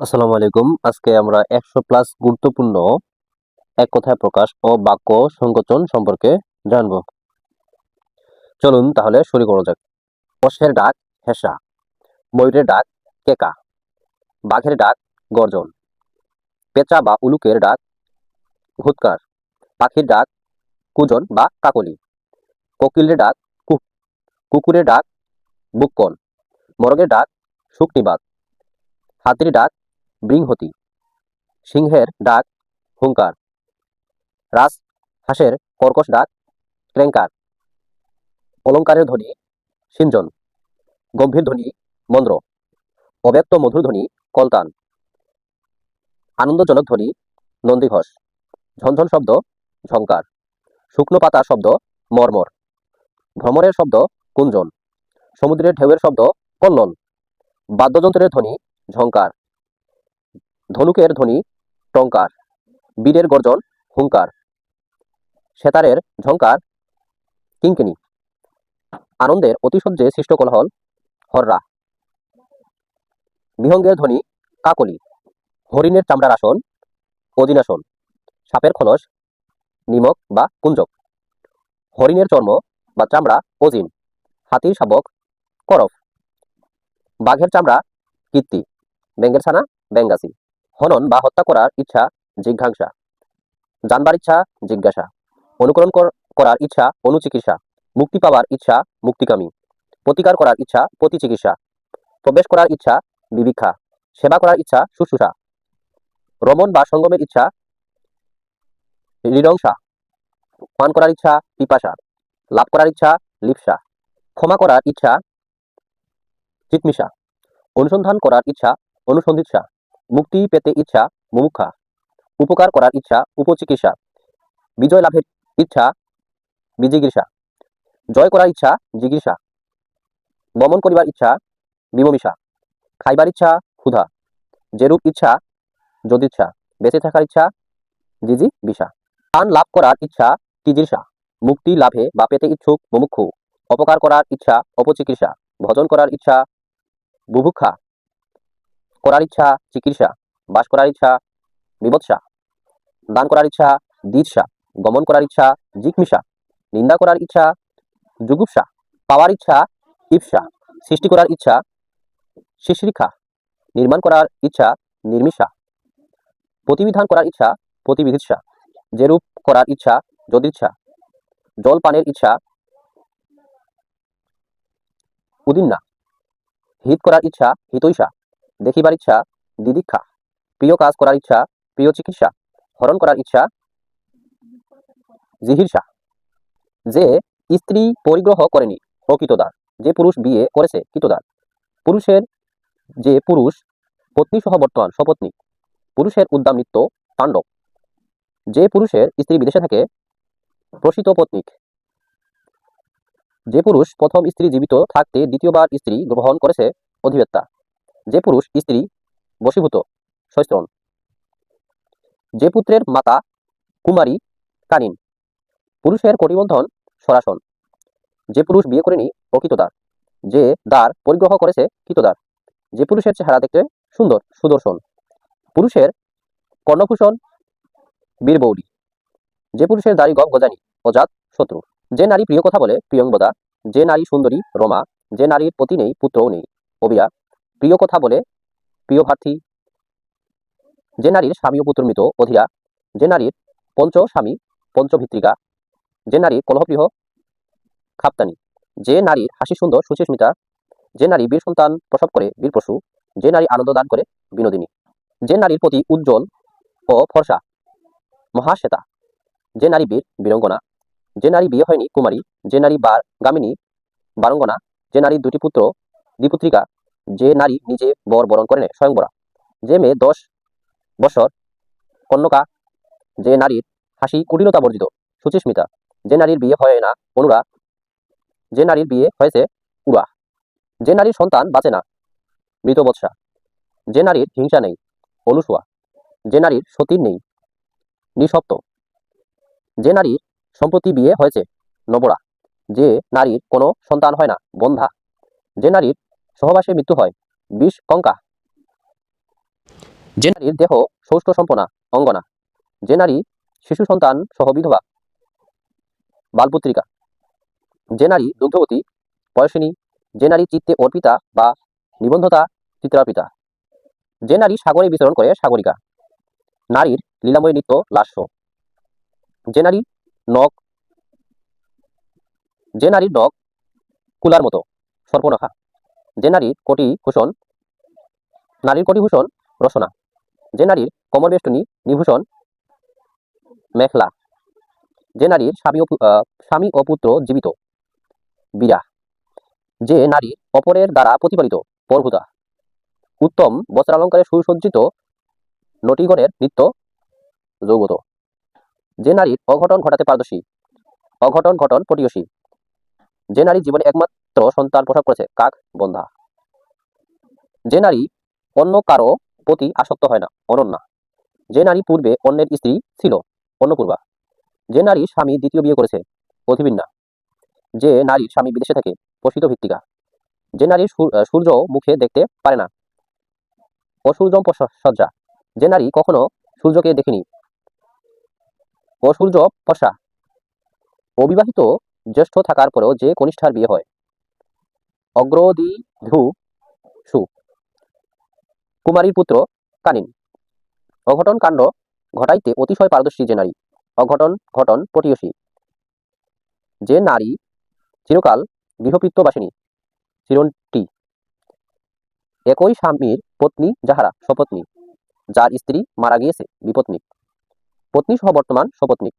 আসসালামু আলাইকুম। আজকে আমরা একশো প্লাস গুরুত্বপূর্ণ এক কথায় প্রকাশ ও বাক্য সংকোচন সম্পর্কে জানব। চলুন তাহলে শুরু করা যাক। অশ্বের ডাক হেসা, ময়ূরের ডাক কেকা, বাঘের ডাক গর্জন, পেঁচা বা উলুকের ডাক ঘুৎকার পাখির ডাক কুজন বা কাকলি, কোকিলের ডাক কুক কুকুরের ডাক বুক্কন, মরগের ডাক শুকনিবাদ, হাতির ডাক বৃংহতি। সিংহের ডাক হুঙ্কার রাজ হাঁসের কর্কশ ডাক ক্র্যাঙ্কার অলঙ্কারের ধ্বনি সিঞ্জন। গম্ভীর ধ্বনি মন্দ্র অব্যক্ত মধুর ধ্বনি কলতান। আনন্দজনক ধ্বনি নন্দীঘোষ। ঝনঝন শব্দ ঝঙ্কার শুকনো পাতা শব্দ মর্মর। ভ্রমরের শব্দ কুঞ্জন। সমুদ্রের ঢেউয়ের শব্দ কল্লোল। বাদ্যযন্ত্রের ধ্বনি ঝঙ্কার ধনুকের ধ্বনি, টঙ্কার। বীরের গর্জন, হুঙ্কার। সেতারের ঝঙ্কার কিঙ্কিনি আনন্দের অতিশয্যে সৃষ্ট কোলাহল, হররা। বিহঙ্গের ধ্বনি, কাকলি। হরিণের চামড়ার আসন অদিনাসন সাপের খলস, নিমক বা কুঞ্জক। হরিণের চর্ম বা চামড়া, অজিন। হাতির শাবক, করফ। বাঘের চামড়া, কীর্তি। ব্যাঙ্গের ছানা ব্যাঙ্গাসি হনন বা হত্যা করার ইচ্ছা, জিজ্ঞাসা। জানবার ইচ্ছা, জিজ্ঞাসা। অনুকরণ কর- করার ইচ্ছা, অনুচিকিৎসা। মুক্তি পাওয়ার ইচ্ছা, মুক্তিকামী। প্রতিকার করার ইচ্ছা, প্রতিচিকিৎসা। প্রবেশ করার ইচ্ছা বিবিক্ষা সেবা করার ইচ্ছা, শুশ্রূষা। রমণ বা সঙ্গমের ইচ্ছা হৃদংসা পান করার ইচ্ছা, পিপাসা। লাভ করার ইচ্ছা, লিপসা। ক্ষমা করার ইচ্ছা চিৎমিষা অনুসন্ধান করার ইচ্ছা, অনুসন্ধিৎসা। মুক্তি পেতে ইচ্ছা মুমুক্ষা। উপকার করার ইচ্ছা উপচিকিৎসা। বিজয় লাভের ইচ্ছা বিজিগীষা। জয় করার ইচ্ছা জিগীষা। বমন করিবার ইচ্ছা বিমমিষা। খাইবার ইচ্ছা ক্ষুধা। যেরূপ ইচ্ছা যদিচ্ছা। বেঁচে থাকার ইচ্ছা জিজি বিষা প্রাণ লাভ করার ইচ্ছা তিজিরসা মুক্তি লাভে বা পেতে ইচ্ছুক মুমুক্ষু। অপকার করার ইচ্ছা অপচিকিৎসা ভজন করার ইচ্ছা বুভুক্ষা। করার ইচ্ছা চিকিৎসা বাস করার ইচ্ছা বিবৎসা দান করার ইচ্ছা দ্বিৎসা গমন করার ইচ্ছা জিজ্ঞাসা নিন্দা করার ইচ্ছা জুগুপসা পাওয়ার ইচ্ছা ইপসা সৃষ্টি করার ইচ্ছা শিশিরিখা নির্মাণ করার ইচ্ছা নির্মিষা প্রতিবিধান করার ইচ্ছা প্রতিবিধিৎসা যেরূপ করার ইচ্ছা যদিচ্ছা জল পানের ইচ্ছা উদিন্না হিত করার ইচ্ছা হিতৈষা দেখিবার ইচ্ছা দিদীক্ষা প্রিয় কাজ করার ইচ্ছা, প্রিয় চিকিৎসা। হরণ করার ইচ্ছা জিহির্ষা যে স্ত্রী পরিগ্রহ করেনি, ও কৃতদার। যে পুরুষ বিয়ে করেছে, কৃতদার। পুরুষের, যে পুরুষ পত্নী সহ বর্তমান সপত্নী। পুরুষের উদ্দাম নৃত্য তাণ্ডব যে পুরুষের স্ত্রী বিদেশে থাকে, প্রসিত পত্নিক। যে পুরুষ প্রথম স্ত্রী জীবিত থাকতে দ্বিতীয়বার স্ত্রী গ্রহণ করেছে, অধিবেত্তা। যে পুরুষ স্ত্রী বশীভূত সস্ত্রণ যে পুত্রের মাতা কুমারী কানিন, পুরুষের কটিবন্ধন সরাসন। যে পুরুষ বিয়ে করেনি অকৃতদার যে দ্বার পরিগ্রহ করেছে কৃতদার, যে পুরুষের চেহারা দেখতে সুন্দর, সুদর্শন। পুরুষের কর্ণভূষণ বীরবৌলি, যে পুরুষের দাড়ি গপ গজানি অজাত শত্রু। যে নারী প্রিয় কথা বলে প্রিয়ঙ্গদা, যে নারী সুন্দরী রমা, যে নারীর পতি নেই, পুত্রও নেই, অবিয়া প্রিয় কথা বলে, প্রিয় প্রার্থী, যে নারীর স্বামী ও পুত্র মৃত অধীরা, যে নারীর পঞ্চ স্বামী পঞ্চভিত্রিকা যে নারীর কলহপ্রিয় খাপ্তানি, যে নারীর হাসি সুন্দর সুচিস্মিতা, যে নারী বীর সন্তান প্রসব করে বীর পশু, যে নারী আনন্দ দান করে বিনোদিনী, যে নারীর প্রতি উজ্জ্বল ও ফর্সা মহাশ্বেতা, যে নারী বীর বীরঙ্গনা, যে নারী বিয়ে হয়নি কুমারী, যে নারী বার গামিনী বারঙ্গনা, যে নারীর দুটি পুত্র দ্বিপুত্রিকা যে নারী নিজে বর বরণ করে নেয় স্বয়ংবরা যে মেয়ে দশ বছর কন্যকা, যে নারীর হাসি কুটিলতা বর্জিত, সুচিস্মিতা। যে নারীর বিয়ে হয় না, অনুরা। যে নারীর বিয়ে হয়েছে, উড়া। যে নারীর সন্তান বাঁচে না, মৃত বৎসা। যে নারীর হিংসা নেই অনুসুয়া যে নারীর সতীর নেই নিঃসপ্ত যে নারীর সম্প্রতি বিয়ে হয়েছে, নবরা। যে নারীর কোনো সন্তান হয় না, বন্ধা। যে নারীর সহবাসে মৃত্যু হয়। বিষ, কঙ্কা। যে নারীর দেহ সৌষ্ঠ সম্পনা, অঙ্গনা। যে নারী শিশু সন্তান সহ বিধবা। বালপুত্রিকা। যে নারী দুগ্ধবতী বয়সিনী যে নারী চিত্তে অর্পিতা বা নিবন্ধতা চিত্রার্পিতা যে নারী সাগরে বিচরণ করে সাগরিকা। নারীর লীলাময় নৃত্য লাস্য। যে নারী নখ যে নারীর নখ কুলার মতো, সর্পনখা। যে নারীর কোটি ভূষণ, নারীর কোটি ভূষণ রসনা যে নারীর কমর বেষ্টনী নিভূষণ মেখলা। যে নারীর স্বামী স্বামী ও পুত্র জীবিত। বীরা যে নারীর অপরের দ্বারা প্রতিপালিত পরভূতা। উত্তম বস্ত্রালঙ্কারে সুসজ্জিত নটিগণের নিত্য যৌগত। যে নারীর অঘটন ঘটাতে পারদর্শী। অঘটন ঘটন পটিয়সী। যে নারী জীবনে একমাত্র সন্তান প্রসব করেছে কাক বন্ধা। যে নারী অন্য কারও প্রতি আসক্ত হয় না অনন্যা। যে নারী পূর্বে অন্যের স্ত্রী ছিল অন্নপূর্বা। যে নারী স্বামী দ্বিতীয় বিয়ে করেছে অধিবিন্যা। যে নারীর স্বামী বিদেশে থাকে প্রসিত ভিত্তিকা। যে আহ, সূর্য মুখে দেখতে পারে না অসূর্যম সজ্জা যে নারী কখনো সূর্যকে দেখেনি অসূর্য পশা অবিবাহিত জ্যেষ্ঠ থাকার পরেও যে কনিষ্ঠার বিয়ে হয় অগ্রদি ধু সু। কুমারীর পুত্র কানিন। অঘটন কাণ্ড ঘটাইতে অতিশয় পারদর্শী যে নারী। অঘটন, ঘটন পটিয়সী যে নারী চিরকাল গৃহপিত্তবাসিনী চিরন্টি একই স্বামীর পত্নী যাহারা সপত্নী, যার স্ত্রী মারা গিয়েছে, বিপত্নী। পত্নী সহ বর্তমান সপত্নী।